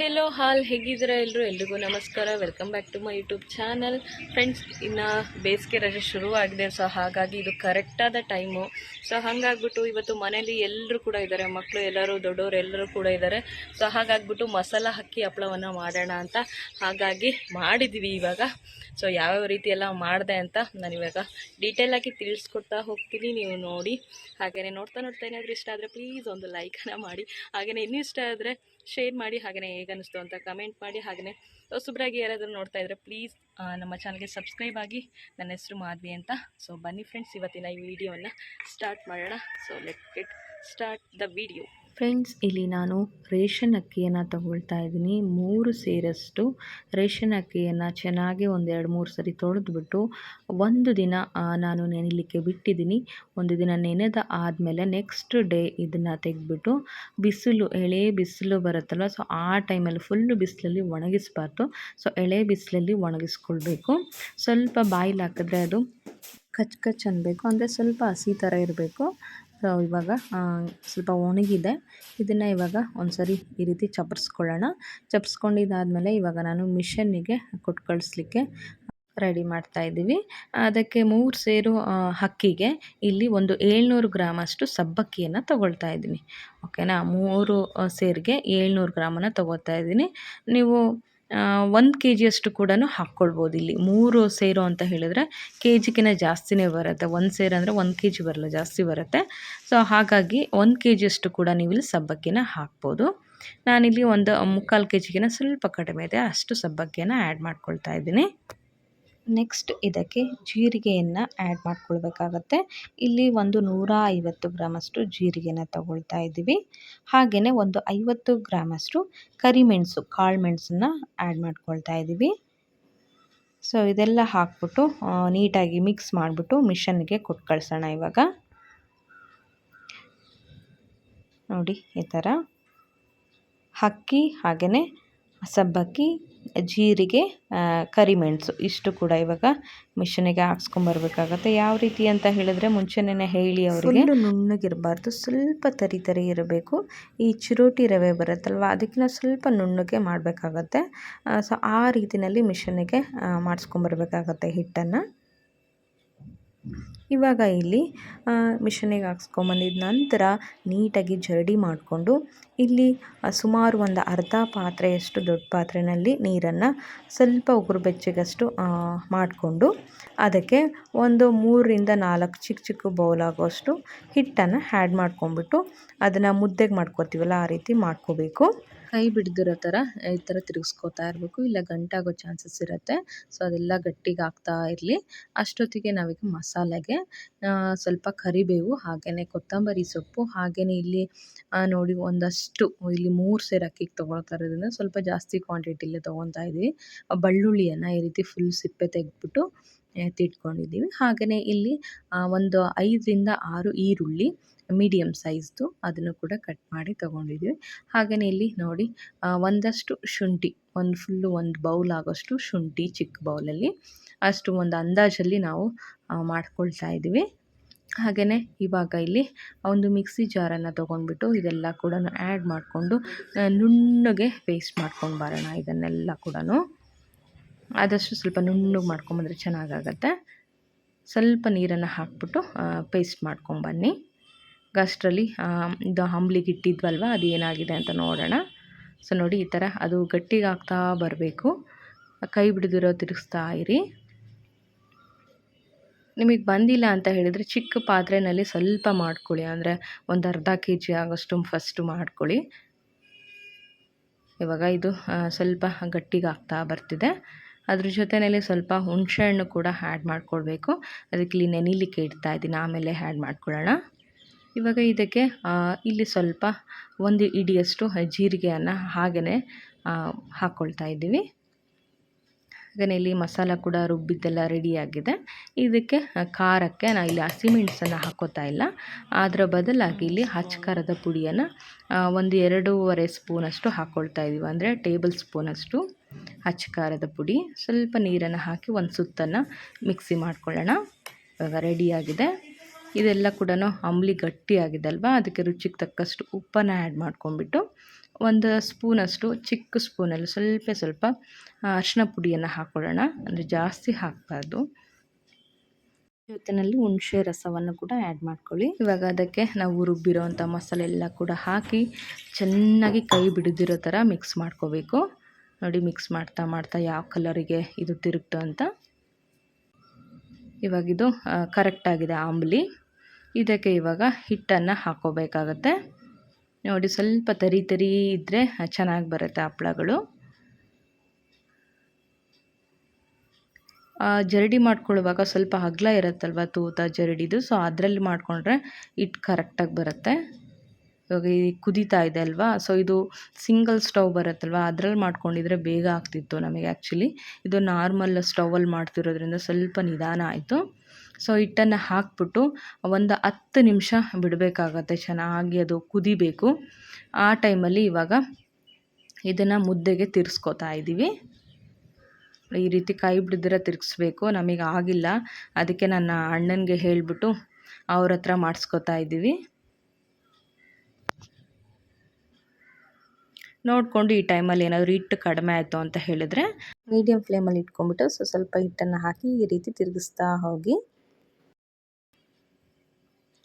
Hello ಹಾಲ್ ಹೇಗಿದ್ದೀರಾ ಎಲ್ಲರೂ ಎಲ್ರಿಗೂ ನಮಸ್ಕಾರ. Welcome back to my YouTube channel friends ಇನ್ನು ಬೇಸಿಗೆ ರಜೆ ಶುರುವಾಗಿದೆ ಸೊ ಹಾಗಾಗಿ ಇದು ಕರೆಕ್ಟಾದ ಟೈಮು ಸೊ ಹಾಗಾಗ್ಬಿಟ್ಟು ಇವತ್ತು ಮನೇಲಿ ಎಲ್ಲರೂ ಕೂಡ ಇದ್ದಾರೆ. ಮಕ್ಕಳು ಎಲ್ಲರೂ, ದೊಡ್ಡವರು ಎಲ್ಲರೂ ಕೂಡ ಇದ್ದಾರೆ. ಸೊ ಹಾಗಾಗ್ಬಿಟ್ಟು ಮಸಾಲ ಹಕ್ಕಿ ಹಪ್ಪಳವನ್ನು ಮಾಡೋಣ ಅಂತ ಹಾಗಾಗಿ ಮಾಡಿದ್ವಿ ಇವಾಗ. ಸೊ ಯಾವ್ಯಾವ ರೀತಿ ಎಲ್ಲ ಮಾಡಿದೆ ಅಂತ ನಾನು ಇವಾಗ ಡೀಟೇಲಾಗಿ ತಿಳಿಸ್ಕೊಡ್ತಾ ಹೋಗ್ತೀನಿ. ನೀವು ನೋಡಿ ಹಾಗೆಯೇ ನೋಡ್ತಾ ನೋಡ್ತಾ ಏನಾದರೂ ಇಷ್ಟ ಆದರೆ ಪ್ಲೀಸ್ ಒಂದು ಲೈಕನ್ನು ಮಾಡಿ. ಹಾಗೆಯೇ ಇನ್ನೂ ಇಷ್ಟ ಆದರೆ ಶೇರ್ ಮಾಡಿ ಹಾಗೆಯೇ ಹೇಗನ್ನಿಸ್ತು ಅಂತ ಕಮೆಂಟ್ ಮಾಡಿ ಹಾಗೆಯೇ ಹೊಸಬ್ರಾಗಿ ಯಾರಾದರೂ ನೋಡ್ತಾ ಇದ್ದರೆ ಪ್ಲೀಸ್ ನಮ್ಮ ಚಾನಲ್ಗೆ ಸಬ್ಸ್ಕ್ರೈಬ್ ಆಗಿ ನನ್ನ ಹೆಸರು ಮಾಧವಿ ಅಂತ. ಸೊ ಬನ್ನಿ ಫ್ರೆಂಡ್ಸ್ ಇವತ್ತಿನ ಈ ವಿಡಿಯೋವನ್ನು ಸ್ಟಾರ್ಟ್ ಮಾಡೋಣ. So let get start the video friends, ಇಲ್ಲಿ ನಾನು ರೇಷನ್ ಅಕ್ಕಿಯನ್ನು ತಗೊಳ್ತಾ ಇದ್ದೀನಿ. ಮೂರು ಸೇರಷ್ಟು ರೇಷನ್ ಅಕ್ಕಿಯನ್ನು ಚೆನ್ನಾಗಿ ಒಂದೆರಡು ಮೂರು ಸರಿ ತೊಳೆದ್ಬಿಟ್ಟು ಒಂದು ದಿನ ನಾನು ನೆನೆಲಿಕ್ಕೆ ಬಿಟ್ಟಿದ್ದೀನಿ. ಒಂದು ದಿನ ನೆನೆದ ಆದಮೇಲೆ ನೆಕ್ಸ್ಟ್ ಡೇ ಇದನ್ನು ತೆಗೆದ್ಬಿಟ್ಟು ಬಿಸಿಲು, ಎಳೆ ಬಿಸಿಲು ಬರುತ್ತಲ್ಲ ಸೊ ಆ ಟೈಮಲ್ಲಿ ಫುಲ್ಲು ಬಿಸಿಲಲ್ಲಿ ಒಣಗಿಸ್ಬಾರ್ದು. ಸೊ ಎಳೆ ಬಿಸಿಲಲ್ಲಿ ಒಣಗಿಸ್ಕೊಳ್ಬೇಕು. ಸ್ವಲ್ಪ ಬಾಯಿಲಿ ಹಾಕಿದ್ರೆ ಅದು ಕಚ್ ಕಚ್ ಅನ್ನಬೇಕು ಅಂದರೆ ಸ್ವಲ್ಪ ಹಸಿ ಥರ ಇರಬೇಕು. ಇವಾಗ ಸ್ವಲ್ಪ ಒಣಗಿದೆ. ಇದನ್ನು ಇವಾಗ ಒಂದು ಸರಿ ಈ ರೀತಿ ಚಪ್ಪರ್ಸ್ಕೊಳ್ಳೋಣ. ಚಪ್ಪರ್ಸ್ಕೊಂಡಿದ್ದಾದಮೇಲೆ ಇವಾಗ ನಾನು ಮಿಷನ್ನಿಗೆ ಕೊಟ್ಟು ಕಳಿಸ್ಲಿಕ್ಕೆ ರೆಡಿ ಮಾಡ್ತಾ ಇದ್ದೀವಿ. ಅದಕ್ಕೆ ಮೂರು ಸೇರು ಹಕ್ಕಿಗೆ ಇಲ್ಲಿ ಒಂದು ಏಳ್ನೂರು ಗ್ರಾಮಷ್ಟು ಸಬ್ಬಕ್ಕಿಯನ್ನು ತಗೊಳ್ತಾ ಇದ್ದೀನಿ. ಓಕೆನಾ? ಮೂರು ಸೇರಿಗೆ ಏಳ್ನೂರು ಗ್ರಾಮನ್ನು ತಗೋತಾ ಇದ್ದೀನಿ. ನೀವು ಒಂದು ಕೆ ಜಿಯಷ್ಟು ಕೂಡ ಹಾಕ್ಕೊಳ್ಬೋದು ಇಲ್ಲಿ. ಮೂರು ಸೇರು ಅಂತ ಹೇಳಿದ್ರೆ ಕೆ ಜಿಗಿನ ಜಾಸ್ತಿನೇ ಬರುತ್ತೆ. ಒಂದು ಸೇರು ಅಂದರೆ ಒಂದು ಕೆ ಜಿ ಬರಲ್ಲ, ಜಾಸ್ತಿ ಬರುತ್ತೆ. ಸೊ ಹಾಗಾಗಿ ಒಂದು ಕೆ ಜಿಯಷ್ಟು ಕೂಡ ನೀವು ಇಲ್ಲಿ ಸಬ್ಬಕ್ಕಿನ ಹಾಕ್ಬೋದು. ನಾನಿಲ್ಲಿ ಒಂದು ಮುಕ್ಕಾಲು ಕೆ ಜಿಗಿನ ಸ್ವಲ್ಪ ಕಡಿಮೆ ಇದೆ. ಅಷ್ಟು ಸಬ್ಬಕ್ಕಿಯನ್ನು ಆ್ಯಡ್ ಮಾಡ್ಕೊಳ್ತಾ ಇದ್ದೀನಿ. ನೆಕ್ಸ್ಟ್ ಇದಕ್ಕೆ ಜೀರಿಗೆಯನ್ನು ಆ್ಯಡ್ ಮಾಡ್ಕೊಳ್ಬೇಕಾಗತ್ತೆ. ಇಲ್ಲಿ ಒಂದು ನೂರ ಐವತ್ತು ಗ್ರಾಮಷ್ಟು ಜೀರಿಗೆನ ತಗೊಳ್ತಾ ಇದ್ದೀವಿ. ಹಾಗೆಯೇ ಒಂದು ಐವತ್ತು ಗ್ರಾಮಷ್ಟು ಕರಿಮೆಣಸು ಕಾಳು ಮೆಣಸನ್ನು ಆ್ಯಡ್ ಮಾಡ್ಕೊಳ್ತಾ ಇದ್ದೀವಿ. ಸೊ ಇದೆಲ್ಲ ಹಾಕ್ಬಿಟ್ಟು ನೀಟಾಗಿ ಮಿಕ್ಸ್ ಮಾಡಿಬಿಟ್ಟು ಮಿಷನ್ಗೆ ಕೊಟ್ಟು ಕಳ್ಸೋಣ ಇವಾಗ. ನೋಡಿ, ಈ ಥರ. ಅಕ್ಕಿ ಹಾಗೆಯೇ ಸಬ್ಬಕ್ಕಿ, ಜೀರಿಗೆ ಕರಿಮೆಣಸು ಇಷ್ಟು ಕೂಡ ಇವಾಗ ಮಿಷನಿಗೆ ಹಾಕ್ಸ್ಕೊಂಬರ್ಬೇಕಾಗತ್ತೆ ಯಾವ ರೀತಿ ಅಂತ ಹೇಳಿದ್ರೆ ಮುಂಚೆನೇ ಹೇಳಿ ಅವರಿಗೆ. ನುಣ್ಣಗಿರಬಾರ್ದು, ಸ್ವಲ್ಪ ತರಿ ತರಿ ಇರಬೇಕು. ಈ ಚಿರೋಟಿ ರವೆ ಬರುತ್ತಲ್ವ ಅದಕ್ಕಿಂತ ಸ್ವಲ್ಪ ನುಣ್ಣಗೆ ಮಾಡಬೇಕಾಗತ್ತೆ. ಸೊ ಆ ರೀತಿಯಲ್ಲಿ ಮಿಷನಿಗೆ ಮಾಡಿಸ್ಕೊಂಬರ್ಬೇಕಾಗತ್ತೆ ಹಿಟ್ಟನ್ನು. ಇವಾಗ ಇಲ್ಲಿ ಮಿಷನಿಗೆ ಹಾಕ್ಸ್ಕೊಂಬಂದಿದ ನಂತರ ನೀಟಾಗಿ ಜರಡಿ ಮಾಡಿಕೊಂಡು ಇಲ್ಲಿ ಸುಮಾರು ಒಂದು ಅರ್ಧ ಪಾತ್ರೆಯಷ್ಟು ದೊಡ್ಡ ಪಾತ್ರೆಯಲ್ಲಿ ನೀರನ್ನು ಸ್ವಲ್ಪ ಉಗುರು ಬೆಚ್ಚಗಷ್ಟು ಮಾಡಿಕೊಂಡು ಅದಕ್ಕೆ ಒಂದು ಮೂರರಿಂದ ನಾಲ್ಕು ಚಿಕ್ಕ ಚಿಕ್ಕ ಬೌಲ್ ಆಗೋಷ್ಟು ಹಿಟ್ಟನ್ನು ಆ್ಯಡ್ ಮಾಡ್ಕೊಂಡ್ಬಿಟ್ಟು ಅದನ್ನು ಮುದ್ದೆಗೆ ಮಾಡ್ಕೊತೀವಲ್ಲ ಆ ರೀತಿ ಮಾಡ್ಕೋಬೇಕು. ಕೈ ಬಿಡ್ದಿರೋ ಥರ ಈ ಥರ ತಿರುಗಿಸ್ಕೋತಾ ಇರಬೇಕು. ಇಲ್ಲ ಗಂಟಾಗೋ ಚಾನ್ಸಸ್ ಇರುತ್ತೆ. ಸೊ, ಅದೆಲ್ಲ ಗಟ್ಟಿಗೆ ಆಗ್ತಾ ಇರಲಿ. ಅಷ್ಟೊತ್ತಿಗೆ ನಾವೀಗ ಮಸಾಲೆಗೆ ಸ್ವಲ್ಪ ಕರಿಬೇವು ಹಾಗೆಯೇ ಕೊತ್ತಂಬರಿ ಸೊಪ್ಪು ಹಾಗೆಯೇ ಇಲ್ಲಿ ನೋಡಿ ಒಂದಷ್ಟು, ಇಲ್ಲಿ ಮೂರು ಸೇರು ಅಕ್ಕಿಗೆ ತೊಗೊಳ್ತಾ ಇರೋದ್ರಿಂದ ಸ್ವಲ್ಪ ಜಾಸ್ತಿ ಕ್ವಾಂಟಿಟಿಲೇ ತೊಗೊತಾ ಇದ್ದೀವಿ ಬೆಳ್ಳುಳ್ಳಿಯನ್ನು ಈ ರೀತಿ ಫುಲ್ ಸಿಪ್ಪೆ ತೆಗೆದ್ಬಿಟ್ಟು, ಎತ್ತಿಟ್ಕೊಂಡಿದ್ದೀವಿ. ಹಾಗೆಯೇ ಇಲ್ಲಿ ಒಂದು ಐದರಿಂದ ಆರು ಈರುಳ್ಳಿ ಮೀಡಿಯಮ್ ಸೈಜ್ದು ಅದನ್ನು ಕೂಡ ಕಟ್ ಮಾಡಿ ತೊಗೊಂಡಿದ್ದೀವಿ. ಹಾಗೆಯೇ ಇಲ್ಲಿ ನೋಡಿ ಒಂದಷ್ಟು ಶುಂಠಿ, ಒಂದು ಫುಲ್ಲು ಒಂದು ಬೌಲ್ ಆಗೋಷ್ಟು ಶುಂಠಿ ಚಿಕ್ಕ ಬೌಲಲ್ಲಿ ಅಷ್ಟು ಒಂದು ಅಂದಾಜಲ್ಲಿ ನಾವು ಮಾಡ್ಕೊಳ್ತಾ ಇದ್ದೀವಿ. ಹಾಗೆಯೇ ಇವಾಗ ಇಲ್ಲಿ ಒಂದು ಮಿಕ್ಸಿ ಜಾರನ್ನು ತೊಗೊಂಡ್ಬಿಟ್ಟು ಇದೆಲ್ಲ ಕೂಡ ಆ್ಯಡ್ ಮಾಡಿಕೊಂಡು ನುಣ್ಣಗೆ ಪೇಸ್ಟ್ ಮಾಡ್ಕೊಂಡು ಬರೋಣ ಇದನ್ನೆಲ್ಲ ಕೂಡ ಆದಷ್ಟು ಸ್ವಲ್ಪ ನುಣ್ಣಗೆ ಮಾಡ್ಕೊಂಬಂದ್ರೆ ಚೆನ್ನಾಗಾಗತ್ತೆ. ಸ್ವಲ್ಪ ನೀರನ್ನು ಹಾಕ್ಬಿಟ್ಟು ಪೇಸ್ಟ್ ಮಾಡ್ಕೊಂಬನ್ನಿ ಅಷ್ಟರಲ್ಲಿ ಇದು ಅಂಬ್ಲಿಗೆ ಇಟ್ಟಿದ್ವಲ್ವ, ಅದು ಏನಾಗಿದೆ ಅಂತ ನೋಡೋಣ. ಸೊ ನೋಡಿ, ಈ ಥರ ಅದು ಗಟ್ಟಿಗೆ ಆಗ್ತಾ ಬರಬೇಕು. ಕೈ ಬಿಡದಿರೋ ತಿರುಗಿಸ್ತಾ ಇರಿ. ನಿಮಗೆ ಬಂದಿಲ್ಲ ಅಂತ ಹೇಳಿದರೆ ಚಿಕ್ಕ ಪಾತ್ರೆಯಲ್ಲಿ ಸ್ವಲ್ಪ ಮಾಡ್ಕೊಳ್ಳಿ. ಅಂದರೆ ಒಂದು ಅರ್ಧ ಕೆ ಜಿ ಆಗೋಷ್ಟು ಫಸ್ಟು ಮಾಡ್ಕೊಳ್ಳಿ. ಇವಾಗ ಇದು ಸ್ವಲ್ಪ ಗಟ್ಟಿಗಾಗ್ತಾ ಬರ್ತಿದೆ. ಅದ್ರ ಜೊತೆಯಲ್ಲಿ ಸ್ವಲ್ಪ ಹುಣಸೆಹಣ್ಣು ಕೂಡ ಆ್ಯಡ್ ಮಾಡ್ಕೊಳ್ಬೇಕು. ಅದಕ್ಕೆ ಇಲ್ಲಿ ನೆನಿಲಿಕ್ಕೆ ಇಡ್ತಾ ಇದ್ದೀನಿ. ಆಮೇಲೆ ಆ್ಯಡ್ ಮಾಡ್ಕೊಳ್ಳೋಣ. ಇವಾಗ ಇದಕ್ಕೆ ಇಲ್ಲಿ ಸ್ವಲ್ಪ ಒಂದು ಇಡಿಯಷ್ಟು ಜೀರಿಗೆಯನ್ನು ಹಾಗೆಯೇ ಹಾಕ್ಕೊಳ್ತಾ ಇದ್ದೀವಿ. ಹಾಗೆಯೇ ಇಲ್ಲಿ ಮಸಾಲ ಕೂಡ ರುಬ್ಬಿದ್ದೆಲ್ಲ ರೆಡಿಯಾಗಿದೆ ಇದಕ್ಕೆ ಖಾರಕ್ಕೆ ನಾನು ಇಲ್ಲಿ ಹಸಿಮೆಣಸನ್ನು ಹಾಕೋತಾ ಇಲ್ಲ. ಅದರ ಬದಲಾಗಿ ಇಲ್ಲಿ ಹಚ್ಕಾರದ ಪುಡಿಯನ್ನು ಒಂದು ಎರಡೂವರೆ ಸ್ಪೂನಷ್ಟು ಹಾಕ್ಕೊಳ್ತಾ ಇದ್ದೀವಿ ಅಂದರೆ ಟೇಬಲ್ ಸ್ಪೂನಷ್ಟು ಹಚ್ಚಕಾರದ ಪುಡಿ. ಸ್ವಲ್ಪ ನೀರನ್ನು ಹಾಕಿ ಒಂದು ಸುತ್ತನ್ನು ಮಿಕ್ಸಿ ಮಾಡ್ಕೊಳ್ಳೋಣ. ಇವಾಗ ರೆಡಿಯಾಗಿದೆ ಇದೆಲ್ಲ ಕೂಡ ಅಂಬ್ಲಿ ಅಲ್ವಾ ಅದಕ್ಕೆ ರುಚಿಗೆ ತಕ್ಕಷ್ಟು ಉಪ್ಪನ್ನು ಆ್ಯಡ್ ಮಾಡ್ಕೊಂಡ್ಬಿಟ್ಟು ಒಂದು ಸ್ಪೂನಷ್ಟು ಚಿಕ್ಕ ಸ್ಪೂನಲ್ಲಿ ಸ್ವಲ್ಪ ಸ್ವಲ್ಪ ಅರಿಶಿನ ಪುಡಿಯನ್ನು ಹಾಕ್ಕೊಳ್ಳೋಣ ಅಂದರೆ ಜಾಸ್ತಿ ಹಾಕಬಾರ್ದು. ಜೊತೆಯಲ್ಲಿ ಹುಣಸೆ ರಸವನ್ನು ಕೂಡ ಆ್ಯಡ್ ಮಾಡ್ಕೊಳ್ಳಿ. ಇವಾಗ ಅದಕ್ಕೆ ನಾವು ರುಬ್ಬಿರೋವಂಥ ಮಸಾಲೆ ಎಲ್ಲ ಕೂಡ ಹಾಕಿ ಚೆನ್ನಾಗಿ ಕೈ ಬಿಡದಿರೋ ಥರ ಮಿಕ್ಸ್ ಮಾಡ್ಕೋಬೇಕು. ನೋಡಿ ಮಿಕ್ಸ್ ಮಾಡ್ತಾ ಮಾಡ್ತಾ ಯಾವ ಕಲರಿಗೆ ಇದು ತಿರುಗ್ತು ಅಂತ. ಇವಾಗಿದು ಕರೆಕ್ಟಾಗಿದೆ ಆಂಬ್ಲಿ. ಇದಕ್ಕೆ ಇವಾಗ ಹಿಟ್ಟನ್ನು ಹಾಕೋಬೇಕಾಗತ್ತೆ. ನೋಡಿ, ಸ್ವಲ್ಪ ತರಿ ತರಿ ಇದ್ದರೆ ಚೆನ್ನಾಗಿ ಬರುತ್ತೆ ಹಪ್ಳಗಳು ಜರಡಿ ಮಾಡ್ಕೊಳ್ಳುವಾಗ ಸ್ವಲ್ಪ ಅಗ್ಲ ಇರುತ್ತಲ್ವ ತೂತ ಜರಡಿದು ಸೊ ಅದರಲ್ಲಿ ಮಾಡಿಕೊಂಡ್ರೆ ಹಿಟ್ಟು ಕರೆಕ್ಟಾಗಿ ಬರುತ್ತೆ. ಇವಾಗ ಈ ಕುದೀತಾ ಇದೆ ಅಲ್ವಾ ಸೊ ಇದು ಸಿಂಗಲ್ ಸ್ಟವ್ ಬರುತ್ತಲ್ವ, ಅದರಲ್ಲಿ ಮಾಡ್ಕೊಂಡಿದ್ರೆ ಬೇಗ ಆಗ್ತಿತ್ತು ನಮಗೆ ಆ್ಯಕ್ಚುಲಿ ಇದು ನಾರ್ಮಲ್ ಸ್ಟವಲ್ಲಿ ಮಾಡ್ತಿರೋದ್ರಿಂದ ಸ್ವಲ್ಪ ನಿಧಾನ ಆಯಿತು. ಸೊ ಹಿಟ್ಟನ್ನು ಹಾಕ್ಬಿಟ್ಟು ಒಂದು ಹತ್ತು ನಿಮಿಷ ಬಿಡಬೇಕಾಗತ್ತೆ ಚೆನ್ನಾಗಿ ಅದು ಕುದಿಬೇಕು. ಆ ಟೈಮಲ್ಲಿ ಇವಾಗ ಇದನ್ನು ಮುದ್ದೆಗೆ ತಿರ್ಸ್ಕೊತಾ ಇದ್ದೀವಿ. ಈ ರೀತಿ ಕೈ ಬಿಡಿದ್ರೆ ತಿರ್ಗಿಸ್ಬೇಕು, ನಮಗೆ ಆಗಿಲ್ಲ. ಅದಕ್ಕೆ ನನ್ನ ಅಣ್ಣನಿಗೆ ಹೇಳಿಬಿಟ್ಟು ಅವ್ರ ಹತ್ರ ಮಾಡಿಸ್ಕೊತಾ ಇದ್ದೀವಿ. ನೋಡಿಕೊಂಡು ಈ ಟೈಮಲ್ಲಿ ಏನಾದರೂ ಹಿಟ್ಟು ಕಡಿಮೆ ಆಯಿತು ಅಂತ ಹೇಳಿದ್ರೆ ಮೀಡಿಯಮ್ ಫ್ಲೇಮಲ್ಲಿ ಇಟ್ಕೊಂಡ್ಬಿಟ್ಟು ಸೊ ಸ್ವಲ್ಪ ಹಿಟ್ಟನ್ನು ಹಾಕಿ ಈ ರೀತಿ ತಿರುಗಿಸ್ತಾ ಹೋಗಿ.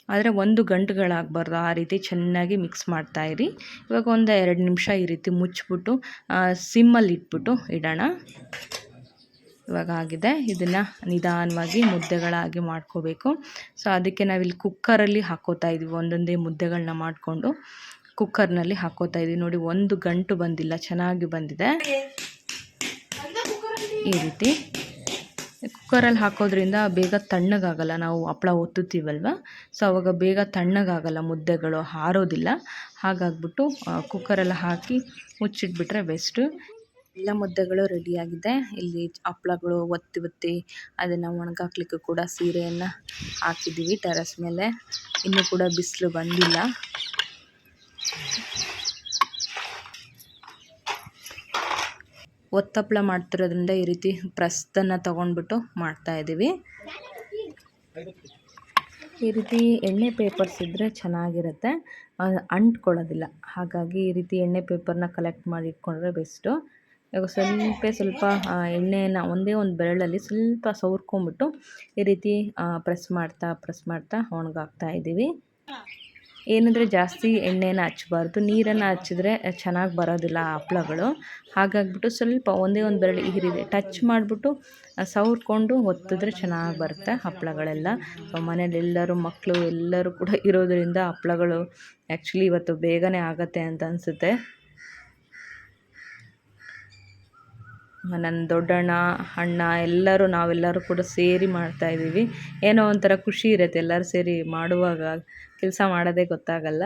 ಆದರೆ ಒಂದು ಗಂಟುಗಳಾಗಬಾರ್ದು. ಆ ರೀತಿ ಚೆನ್ನಾಗಿ ಮಿಕ್ಸ್ ಮಾಡ್ತಾ ಇರಿ. ಇವಾಗ ಒಂದು ಎರಡು ನಿಮಿಷ ಈ ರೀತಿ ಮುಚ್ಚಿಬಿಟ್ಟು ಸಿಮ್ಮಲ್ಲಿ ಇಟ್ಬಿಟ್ಟು ಇಡೋಣ. ಇವಾಗ ಆಗಿದೆ. ಇದನ್ನು ನಿಧಾನವಾಗಿ ಮುದ್ದೆಗಳಾಗಿ ಮಾಡ್ಕೋಬೇಕು. ಸೊ ಅದಕ್ಕೆ ನಾವಿಲ್ಲಿ ಕುಕ್ಕರಲ್ಲಿ ಹಾಕೋತಾ ಇದ್ದೀವಿ ಒಂದೊಂದೇ ಮುದ್ದೆಗಳನ್ನ ಮಾಡಿಕೊಂಡು ಕುಕ್ಕರ್ನಲ್ಲಿ ಹಾಕೋತಾ ಇದ್ದೀವಿ ನೋಡಿ, ಒಂದು ಗಂಟು ಬಂದಿಲ್ಲ. ಚೆನ್ನಾಗಿ ಬಂದಿದೆ. ಈ ರೀತಿ ಕುಕ್ಕರಲ್ಲಿ ಹಾಕೋದ್ರಿಂದ ಬೇಗ ತಣ್ಣಗಾಗಲ್ಲ, ನಾವು ಹಪ್ಳ ಒತ್ತುತ್ತೀವಲ್ವ? ಸೊ ಅವಾಗ ಬೇಗ ತಣ್ಣಗಾಗಲ್ಲ, ಮುದ್ದೆಗಳು ಹಾರೋದಿಲ್ಲ. ಹಾಗಾಗ್ಬಿಟ್ಟು ಕುಕ್ಕರಲ್ಲಿ ಹಾಕಿ ಮುಚ್ಚಿಟ್ಬಿಟ್ರೆ ಬೆಸ್ಟು ಎಲ್ಲ ಮುದ್ದೆಗಳು ರೆಡಿಯಾಗಿದೆ. ಇಲ್ಲಿ ಹಪ್ಳಗಳು ಒತ್ತಿ ಒತ್ತಿ ಅದನ್ನು ಒಣಗಾಕ್ಲಿಕ್ಕೂ ಕೂಡ ಸೀರೆಯನ್ನು ಹಾಕಿದ್ದೀವಿ. ಟೆರಸ್ ಮೇಲೆ. ಇನ್ನೂ ಕೂಡ ಬಿಸಿಲು ಬಂದಿಲ್ಲ. ಒತ್ತಪ್ಪಳ ಮಾಡ್ತಿರೋದ್ರಿಂದ ಈ ರೀತಿ ಪ್ರಸ್ತನ್ನು ತೊಗೊಂಡ್ಬಿಟ್ಟು ಮಾಡ್ತಾಯಿದ್ದೀವಿ ಈ ರೀತಿ ಎಣ್ಣೆ ಪೇಪರ್ಸ್ ಇದ್ದರೆ ಚೆನ್ನಾಗಿರುತ್ತೆ. ಅಂಟ್ಕೊಳ್ಳೋದಿಲ್ಲ. ಹಾಗಾಗಿ ಈ ರೀತಿ ಎಣ್ಣೆ ಪೇಪರ್ನ ಕಲೆಕ್ಟ್ ಮಾಡಿ ಇಟ್ಕೊಂಡ್ರೆ ಬೆಸ್ಟು ಇವಾಗ ಸ್ವಲ್ಪ ಸ್ವಲ್ಪ ಎಣ್ಣೆನ ಒಂದೇ ಒಂದು ಬೆರಳಲ್ಲಿ ಸ್ವಲ್ಪ ಸವರ್ಕೊಂಬಿಟ್ಟು ಈ ರೀತಿ ಪ್ರೆಸ್ ಮಾಡ್ತಾ ಪ್ರೆಸ್ ಮಾಡ್ತಾ ಒಣಗಾಕ್ತಾ ಇದ್ದೀವಿ. ಏನಂದರೆ ಜಾಸ್ತಿ ಎಣ್ಣೆನ ಹಚ್ಬಾರ್ದು ನೀರನ್ನು ಹಚ್ಚಿದ್ರೆ ಚೆನ್ನಾಗಿ ಬರೋದಿಲ್ಲ ಹಪ್ಳಗಳು. ಹಾಗಾಗಿಬಿಟ್ಟು ಸ್ವಲ್ಪ ಒಂದೇ ಒಂದು ಬೆರಳು ಈ ಟಚ್ ಮಾಡಿಬಿಟ್ಟು ಸವರ್ಕೊಂಡು ಒತ್ತಿದ್ರೆ ಚೆನ್ನಾಗಿ ಬರುತ್ತೆ ಹಪ್ಪಳಗಳೆಲ್ಲ ಸೊ, ಮನೇಲಿ ಎಲ್ಲರೂ ಮಕ್ಕಳು ಎಲ್ಲರೂ ಕೂಡ ಇರೋದರಿಂದ ಹಪ್ಳಗಳು ಆ್ಯಕ್ಚುಲಿ ಇವತ್ತು ಬೇಗನೆ ಆಗುತ್ತೆ ಅಂತ ಅನಿಸುತ್ತೆ. ನನ್ನ ದೊಡ್ಡಣ್ಣ, ಅಣ್ಣ ಎಲ್ಲರೂ ನಾವೆಲ್ಲರೂ ಕೂಡ ಸೇರಿ ಮಾಡ್ತಾಯಿದ್ದೀವಿ ಏನೋ ಒಂಥರ ಖುಷಿ ಇರುತ್ತೆ ಎಲ್ಲರೂ ಸೇರಿ ಮಾಡುವಾಗ. ಕೆಲಸ ಮಾಡೋದೇ ಗೊತ್ತಾಗಲ್ಲ.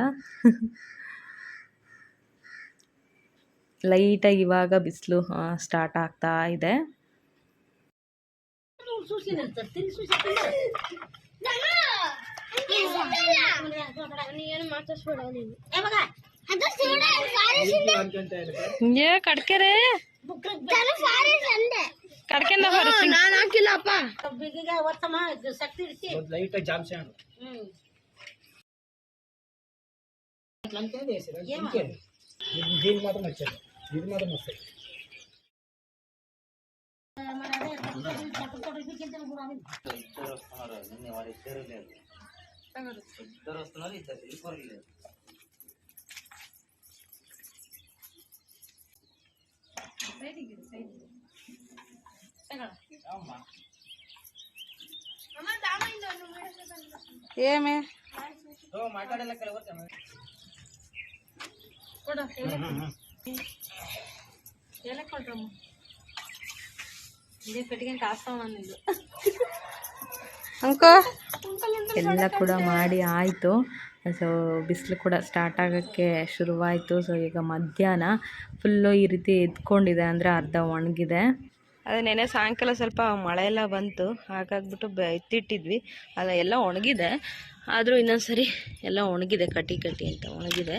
ಲೈಟಾಗಿ ಇವಾಗ ಬಿಸಿಲು ಸ್ಟಾರ್ಟ್ ಆಗ್ತಾ ಇದೆ. ಏ ಕಡ್ಕೆರೆ ಕಡ್ಕೆಂದ ನಾನು ಹಾಕಿಲ್ಲಪ್ಪ ಬಿಗಿಗ ಒತ್ತಮ್ಮ ಶಕ್ತಿ ಇಡ್ತಿ ಲೈಟ್ ಜಾಮ್ಸೆ దీనికి మాత్రం నచ్చాడు ఇది మాత్రం వస్తాయి ఏమే మాట్లాడేలా కలవచ్చా ಕೊಡು ಕೊಟ್ರಮ್ಮ ಇದೇ ಪೆಟ್ಟಿಗೆ ಕಾಸ್ತಾವ ನಿಂದು ಅಂಕೋ ಎಲ್ಲ ಕೂಡ ಮಾಡಿ ಆಯಿತು. ಸೊ ಬಿಸಿಲು ಕೂಡ ಸ್ಟಾರ್ಟ್ ಆಗೋಕ್ಕೆ ಶುರುವಾಯಿತು. ಸೊ ಈಗ ಮಧ್ಯಾಹ್ನ ಫುಲ್ಲು ಈ ರೀತಿ ಎದ್ಕೊಂಡಿದೆ ಅಂದರೆ ಅರ್ಧ ಒಣಗಿದೆ. ಅದೇ ನೆನೆ ಸಾಯಂಕಾಲ ಸ್ವಲ್ಪ ಮಳೆ ಎಲ್ಲ ಬಂತು. ಹಾಗಾಗ್ಬಿಟ್ಟು ಎತ್ತಿಟ್ಟಿದ್ವಿ. ಅದು ಎಲ್ಲ ಒಣಗಿದೆ. ಆದರೂ ಇನ್ನೊಂದು ಸರಿ ಎಲ್ಲ ಒಣಗಿದೆ, ಕಟಿ ಕಟಿ ಅಂತ ಒಣಗಿದೆ.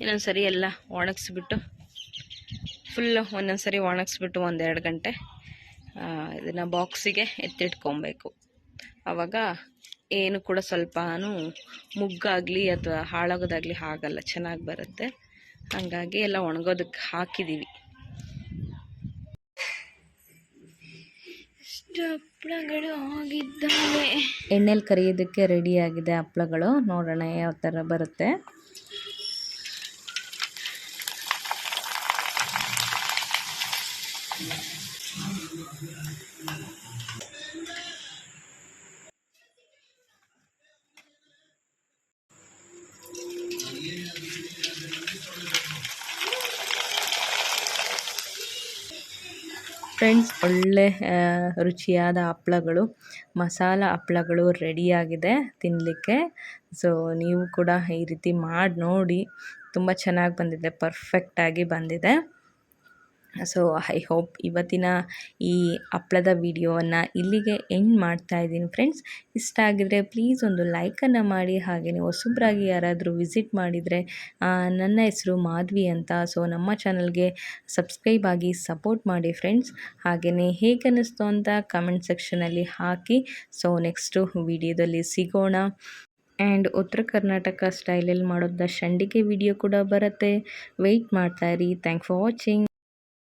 ಇನ್ನೊಂದು ಸರಿ ಎಲ್ಲ ಒಣಗಿಸ್ಬಿಟ್ಟು ಫುಲ್ಲು ಒಂದೊಂದು ಸರಿ ಒಣಗಿಸ್ಬಿಟ್ಟು ಒಂದೆರಡು ಗಂಟೆ ಇದನ್ನು ಬಾಕ್ಸಿಗೆ ಎತ್ತಿಟ್ಕೊಬೇಕು. ಆವಾಗ ಏನು ಕೂಡ ಸ್ವಲ್ಪನೂ ಮುಗ್ಗಾಗಲಿ ಅಥವಾ ಹಾಳಾಗೋದಾಗಲಿ ಆಗಲ್ಲ ಚೆನ್ನಾಗಿ ಬರುತ್ತೆ. ಹಾಗಾಗಿ ಎಲ್ಲ ಒಣಗೋದಕ್ಕೆ ಹಾಕಿದ್ದೀವಿ ಇಷ್ಟು ಹಪ್ಪಳಗಳು ಆಗಿದ್ದಾವೆ. ಎಣ್ಣೆಲಿ ಕರಿಯೋದಕ್ಕೆ ರೆಡಿಯಾಗಿದೆ ಹಪ್ಪಳಗಳು. ನೋಡೋಣ ಯಾವ ಥರ ಬರುತ್ತೆ. ಫ್ರೆಂಡ್ಸ್, ಒಳ್ಳೆ ರುಚಿಯಾದ ಹಪ್ಳಗಳು, ಮಸಾಲ ಹಪ್ಳಗಳು ರೆಡಿಯಾಗಿದೆ ತಿನ್ನಲಿಕ್ಕೆ ಸೊ ನೀವು ಕೂಡ ಈ ರೀತಿ ಮಾಡಿ ನೋಡಿ. ತುಂಬ ಚೆನ್ನಾಗಿ ಬಂದಿದೆ ಪರ್ಫೆಕ್ಟಾಗಿ ಬಂದಿದೆ. ಸೊ ಐ ಹೋಪ್ ಇವತ್ತಿನ ಈ ಹಪ್ಪಳದ ವಿಡಿಯೋವನ್ನು ಇಲ್ಲಿಗೆ ಎಂಡ್ ಮಾಡ್ತಾ ಇದ್ದೀನಿ ಫ್ರೆಂಡ್ಸ್ ಇಷ್ಟ ಆಗಿದರೆ ಪ್ಲೀಸ್ ಒಂದು ಲೈಕನ್ನು ಮಾಡಿ ಹಾಗೆಯೇ ಹೊಸಬ್ರಾಗಿ ಯಾರಾದರೂ ವಿಸಿಟ್ ಮಾಡಿದರೆ ನನ್ನ ಹೆಸರು ಮಾಧ್ವಿ ಅಂತ. ಸೊ ನಮ್ಮ ಚಾನಲ್ಗೆ ಸಬ್ಸ್ಕ್ರೈಬ್ ಆಗಿ ಸಪೋರ್ಟ್ ಮಾಡಿ ಫ್ರೆಂಡ್ಸ್ ಹಾಗೆಯೇ ಹೇಗೆ ಅನ್ನಿಸ್ತು ಅಂತ ಕಮೆಂಟ್ ಸೆಕ್ಷನಲ್ಲಿ ಹಾಕಿ. ಸೊ ನೆಕ್ಸ್ಟು ವಿಡಿಯೋದಲ್ಲಿ ಸಿಗೋಣ. ಆ್ಯಂಡ್ ಉತ್ತರ ಕರ್ನಾಟಕ ಸ್ಟೈಲಲ್ಲಿ ಮಾಡೋದ ಸಂಡಿಗೆ ವಿಡಿಯೋ ಕೂಡ ಬರುತ್ತೆ. ವೆಯ್ಟ್ ಇರಿ. Thank for watching